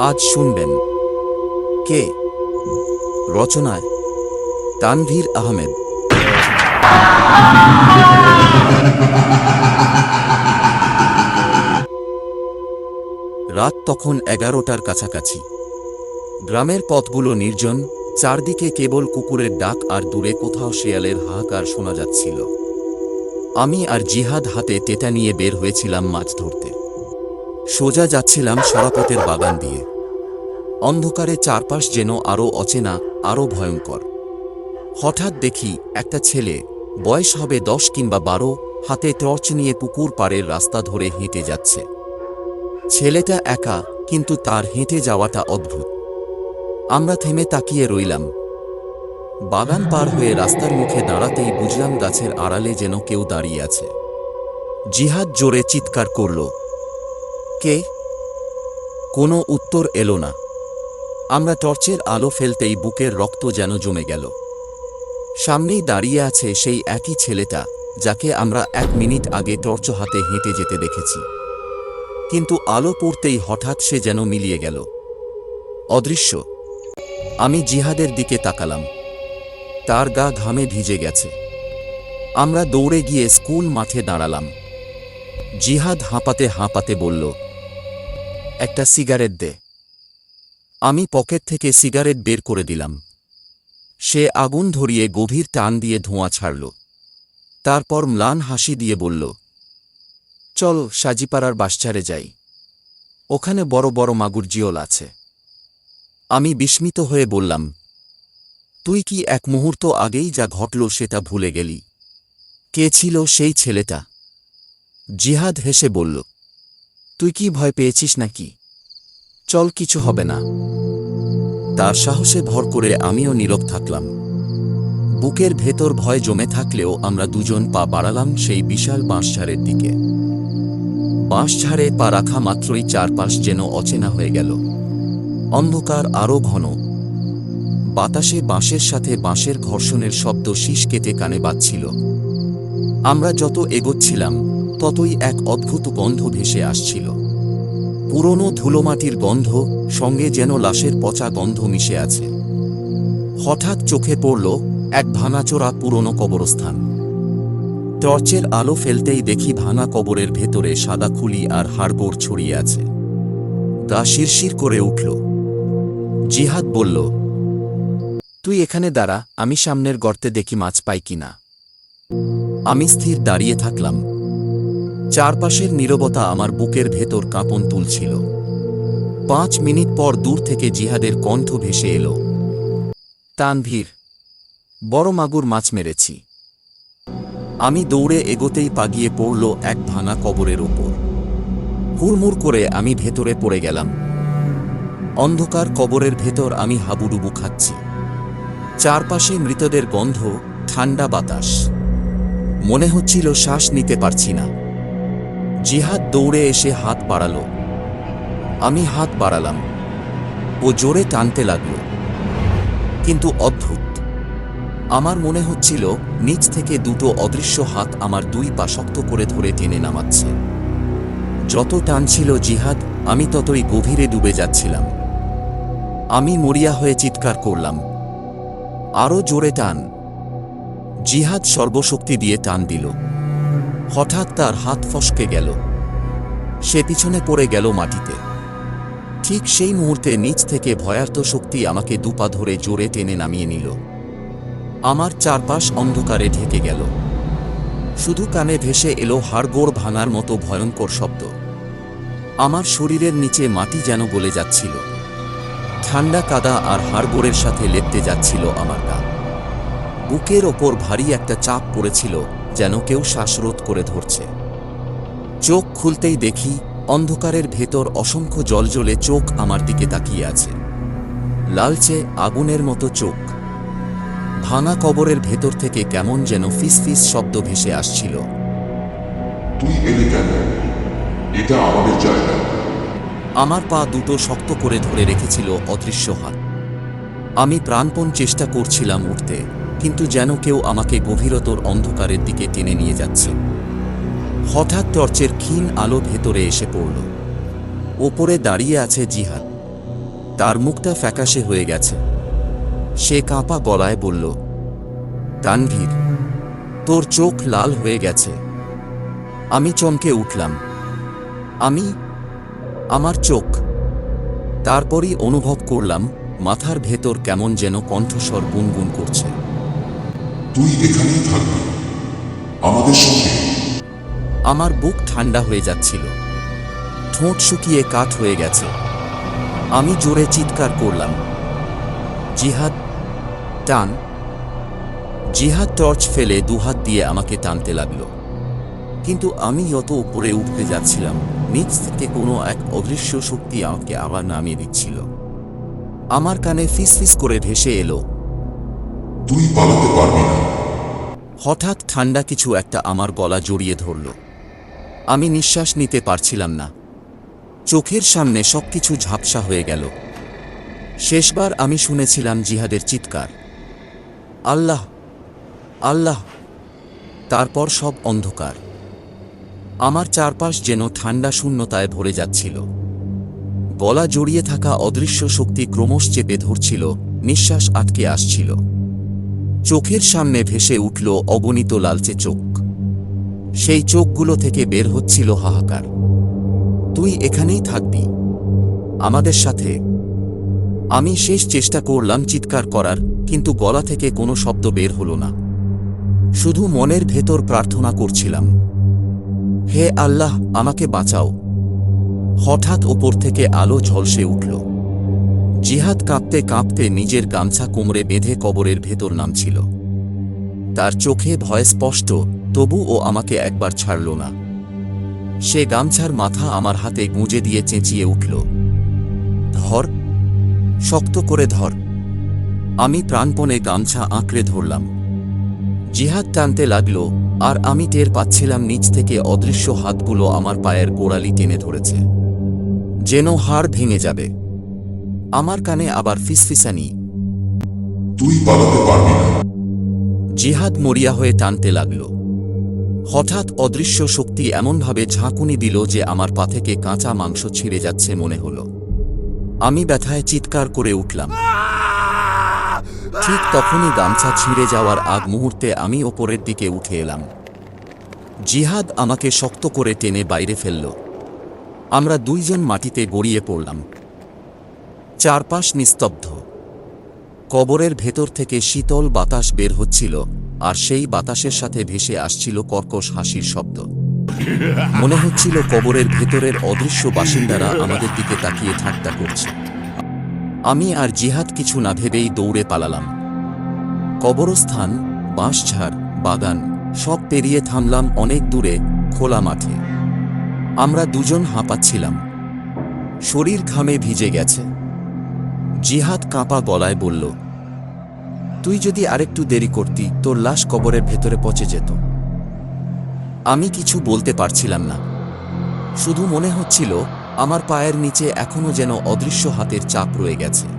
আজ শুনবেন। কে? রচনায় তানভীর আহমেদ। রাত তখন এগারোটার কাছাকাছি। গ্রামের পথগুলো নির্জন, চারদিকে কেবল কুকুরের ডাক আর দূরে কোথাও শেয়ালের হাহাকার শোনা যাচ্ছিল। আমি আর জিহাদ হাতে টেটা নিয়ে বের হয়েছিলাম মাছ ধরতে। সোজা যাচ্ছিলাম সরাপতের বাগান দিয়ে। অন্ধকারে চারপাশ যেন আরও অচেনা আরও ভয়ঙ্কর। হঠাৎ দেখি একটা ছেলে, বয়স হবে দশ কিংবা বারো, হাতে টর্চ নিয়ে পুকুর পাড়ের রাস্তা ধরে হেঁটে যাচ্ছে। ছেলেটা একা, কিন্তু তার হেঁটে যাওয়াটা অদ্ভুত। আমরা থেমে তাকিয়ে রইলাম। বাগান পার হয়ে রাস্তার মুখে দাঁড়াতেই বুঝলাম গাছের আড়ালে যেন কেউ দাঁড়িয়ে আছে। জিহাদ জোরে চিৎকার করল। কে? কোনো উত্তর এলো না। আমরা টর্চের আলো ফেলতেই বুকের রক্ত যেন জমে গেল। সামনেই দাঁড়িয়ে আছে সেই একই ছেলেটা, যাকে আমরা এক মিনিট আগে টর্চ হাতে হেঁটে যেতে দেখেছি। কিন্তু আলো পড়তেই হঠাৎ সে যেন মিলিয়ে গেল। অদৃশ্য। আমি জিহাদের দিকে তাকালাম। তার গা ঘামে ভিজে গেছে। আমরা দৌড়ে গিয়ে স্কুল মাঠে দাঁড়ালাম। জিহাদ হাঁপাতে হাঁপাতে বলল একটা সিগারেট দে। আমি পকেট থেকে সিগারেট বের করে দিলাম। সে আগুন ধরিয়ে গভীর টান দিয়ে ধোঁয়া ছাড়ল। তারপর ম্লান হাসি দিয়ে বলল, চল সাজিপাড়ার বাসচারে যাই। ওখানে বড় বড় মাগুর জিওল আছে। আমি বিস্মিত হয়ে বললাম, তুই কি এক মুহূর্ত আগেই যা ঘটল সেটা ভুলে গেলি? কে ছিল সেই ছেলেটা? জিহাদ হেসে বলল তুই কি ভয় পেয়েছিস নাকি? চল, কিছু হবে না। তার সাহসে ভর করে আমিও নীরব থাকলাম। বুকের ভেতর ভয় জমে থাকলেও আমরা দুজন পা বাড়ালাম সেই বিশাল বাঁশঝাড়ের দিকে। বাঁশঝাড়ে পা রাখা মাত্রই চারপাশ যেন অচেনা হয়ে গেল। অন্ধকার আরও ঘন। বাতাসে বাঁশের সাথে বাঁশের ঘর্ষণের শব্দ শীষ কেটে কানে বাজছিল। আমরা যত এগোচ্ছিলাম ততই এক অদ্ভুত গন্ধ ভেসে আসছিল। পুরনো ধুলোমাটির গন্ধ সঙ্গে যেন লাশের পচা গন্ধ মিশে আছে। হঠাৎ চোখে পড়ল এক ভাঙাচোরা পুরনো কবরস্থান। টর্চের আলো ফেলতেই দেখি ভাঙা কবরের ভেতরে সাদা খুলি আর হাড়গোড় ছড়িয়ে আছে। গা শিরশির করে উঠল। জিহাদ বলল, তুই এখানে দাঁড়া, আমি সামনের গর্তে দেখি মাছ পাই কিনা? আমি স্থির দাঁড়িয়ে থাকলাম। চারপাশের নীরবতা আমার বুকের ভেতর কাঁপন তুলছিল। পাঁচ মিনিট পর দূর থেকে জিহাদের কণ্ঠ ভেসে এলো। তানভীর, বড় মাগুর মাছ মেরেছি। আমি দৌড়ে এগোতেই পাগিয়ে পড়ল এক ভাঙা কবরের ওপর। হুড়মুড় করে আমি ভেতরে পড়ে গেলাম। অন্ধকার কবরের ভেতর আমি হাবুডুবু খাচ্ছি। চারপাশে মৃতদের গন্ধ ঠান্ডা বাতাস। মনে হচ্ছিল শ্বাস নিতে পারছি না। জিহাদ দৌড়ে এসে হাত বাড়াল। আমি হাত বাড়ালাম। ও জোরে টানতে লাগল। কিন্তু অদ্ভুত। আমার মনে হচ্ছিল নিচ থেকে দুটো অদৃশ্য হাত আমার দুই পা শক্ত করে ধরে টেনে নামাচ্ছে। যত টানছিল জিহাদ, আমি ততই গভীরে ডুবে যাচ্ছিলাম। আমি মরিয়া হয়ে চিৎকার করলাম। আরও জোরে টান। জিহাদ সর্বশক্তি দিয়ে টান দিল। হঠাৎ তার হাত ফসকে গেল। সে পিছনে পড়ে গেল মাটিতে। ঠিক সেই মুহূর্তে নিচ থেকে ভয়ার্ত শক্তি আমাকে দুপা ধরে জোরে টেনে নামিয়ে নিল। আমার চারপাশ অন্ধকারে ঢেকে গেল। শুধু কানে ভেসে এলো হাড়গোড় ভাঙার মতো ভয়ঙ্কর শব্দ। আমার শরীরের নিচে মাটি যেন গলে যাচ্ছিল। ঠান্ডা কাদা আর হাড়গোড়ের সাথে লেপতে যাচ্ছিল আমার গা। বুকের ওপর ভারী একটা চাপ পড়েছিল। যেন কেউ শ্বাসরোধ করে ধরছে। চোখ খুলতেই দেখি অন্ধকারের ভেতর অসংখ্য জলজলে চোখ আমার দিকে তাকিয়ে আছে। লালচে আগুনের মতো চোখ। ভাঙা কবরের ভেতর থেকে কেমন যেন ফিস ফিস শব্দ ভেসে আসছিল। তুই এলে কেন? এটা আমাদের জায়গা। আমার পা দুটো শক্ত করে ধরে রেখেছিল অদৃশ্য হাত। আমি প্রাণপণ চেষ্টা করছিলাম উঠতে। কিন্তু যেন কেউ আমাকে গভীরতর অন্ধকারের দিকে টেনে নিয়ে যাচ্ছে। হঠাৎ টর্চের ক্ষীণ আলো ভেতরে এসে পড়ল। ওপরে দাঁড়িয়ে আছে জিহাদ। তার মুখটা ফ্যাকাশে হয়ে গেছে। সে কাঁপা গলায় বলল, তানভীর, তোর চোখ লাল হয়ে গেছে। আমি চমকে উঠলাম। আমি, আমার চোখ। তারপরই অনুভব করলাম, মাথার ভেতর কেমন যেন কণ্ঠস্বর গুনগুন করছে। তুই এখানেই থাকবি। আমাদের সঙ্গে। আমার বুক ঠান্ডা হয়ে যাচ্ছিল। ঠোঁট শুকিয়ে কাঠ হয়ে গেছে। আমি জোরে চিৎকার করলাম। জিহাদ, টান। জিহাদ টর্চ ফেলে দুহাত দিয়ে আমাকে টানতে লাগল। কিন্তু আমি যত উপরে উঠতে যাচ্ছিলাম। নিচ থেকে কোনো এক অদৃশ্য শক্তি আমাকে আবার নামিয়ে দিচ্ছিল। আমার কানে ফিসফিস করে ভেসে এলো। তুই পালাতে পারবি না। হঠাৎ ঠান্ডা কিছু একটা আমার গলা জড়িয়ে ধরল। আমি নিঃশ্বাস নিতে পারছিলাম না। চোখের সামনে সবকিছু ঝাপসা হয়ে গেল। শেষবার আমি শুনেছিলাম জিহাদের চিৎকার। আল্লাহ আল্লাহ। তারপর সব অন্ধকার। আমার চারপাশ যেন ঠান্ডা শূন্যতায় ভরে যাচ্ছিল। গলা জড়িয়ে থাকা অদৃশ্য শক্তি ক্রমশ চেপে ধরছিল, নিঃশ্বাস আটকে আসছিল। চোখের সামনে ভেসে উঠল অগণিত লালচে চোখ। সেই চোখগুলো থেকে বের হচ্ছিল হাহাকার। তুই এখানেই থাকবি। আমাদের সাথে। আমি শেষ চেষ্টা করলাম চিৎকার করার, কিন্তু গলা থেকে কোনো শব্দ বের হলো না। শুধু মনের ভেতর প্রার্থনা করছিলাম। হে আল্লাহ, আমাকে বাঁচাও। হঠাৎ ওপর থেকে আলো ঝলসে উঠল। জিহাদ কাঁপতে কাঁপতে নিজের গামছা কোমরে বেঁধে কবরের ভেতর নামছিল। তার চোখে ভয় স্পষ্ট তবু ও আমাকে একবার ছাড়ল না। সে গামছার মাথা আমার হাতে গুঁজে দিয়ে চেঁচিয়ে উঠল। ধর, শক্ত করে ধর। আমি প্রাণপণে গামছা আঁকড়ে ধরলাম। জিহাদ টানতে লাগল, আর আমি টের পাচ্ছিলাম নিচ থেকে অদৃশ্য হাতগুলো আমার পায়ের গোড়ালি টেনে ধরেছে। যেন হাড় ভেঙে যাবে। আমার কানে আবার ফিসফিসানি। তুই পালাতে পারবি না। জিহাদ মরিয়া হয়ে টানতে লাগল। হঠাৎ অদৃশ্য শক্তি এমনভাবে ঝাঁকুনি দিল যে আমার পা থেকে কাঁচা মাংস ছিঁড়ে যাচ্ছে মনে হল। আমি ব্যথায় চিৎকার করে উঠলাম। ঠিক তখনই গামছা ছিঁড়ে যাওয়ার আগ মুহূর্তে আমি ওপরের দিকে উঠে এলাম। জিহাদ আমাকে শক্ত করে টেনে বাইরে ফেলল। আমরা দুইজন মাটিতে গড়িয়ে পড়লাম। চারপাশ নিস্তব্ধ। কবরের ভেতর থেকে শীতল বাতাস বের হচ্ছিল, আর সেই বাতাসের সাথে ভেসে আসছিল কর্কশ হাসির শব্দ। মনে হচ্ছিল কবরের ভেতরের অদৃশ্য বাসিন্দারা আমাদের দিকে তাকিয়ে ঠাট্টা করছে। আমি আর জিহাদ কিছু না ভেবেই দৌড়ে পালালাম। কবরস্থান, বাঁশঝাড়, বাগান, সব পেরিয়ে থামলাম অনেক দূরে, খোলা মাঠে। আমরা দুজন হাঁপাচ্ছিলাম। শরীর ঘামে ভিজে গেছে। জিহাদ কাঁপা গলায় বলল, তুই যদি আরেকটু দেরি করতি, তোর লাশ কবরের ভেতরে পচে যেত। আমি কিছু বলতে পারছিলাম না। শুধু মনে হচ্ছিল, আমার পায়ের নিচে এখনও যেন অদৃশ্য হাতের চাপ রয়ে গেছে।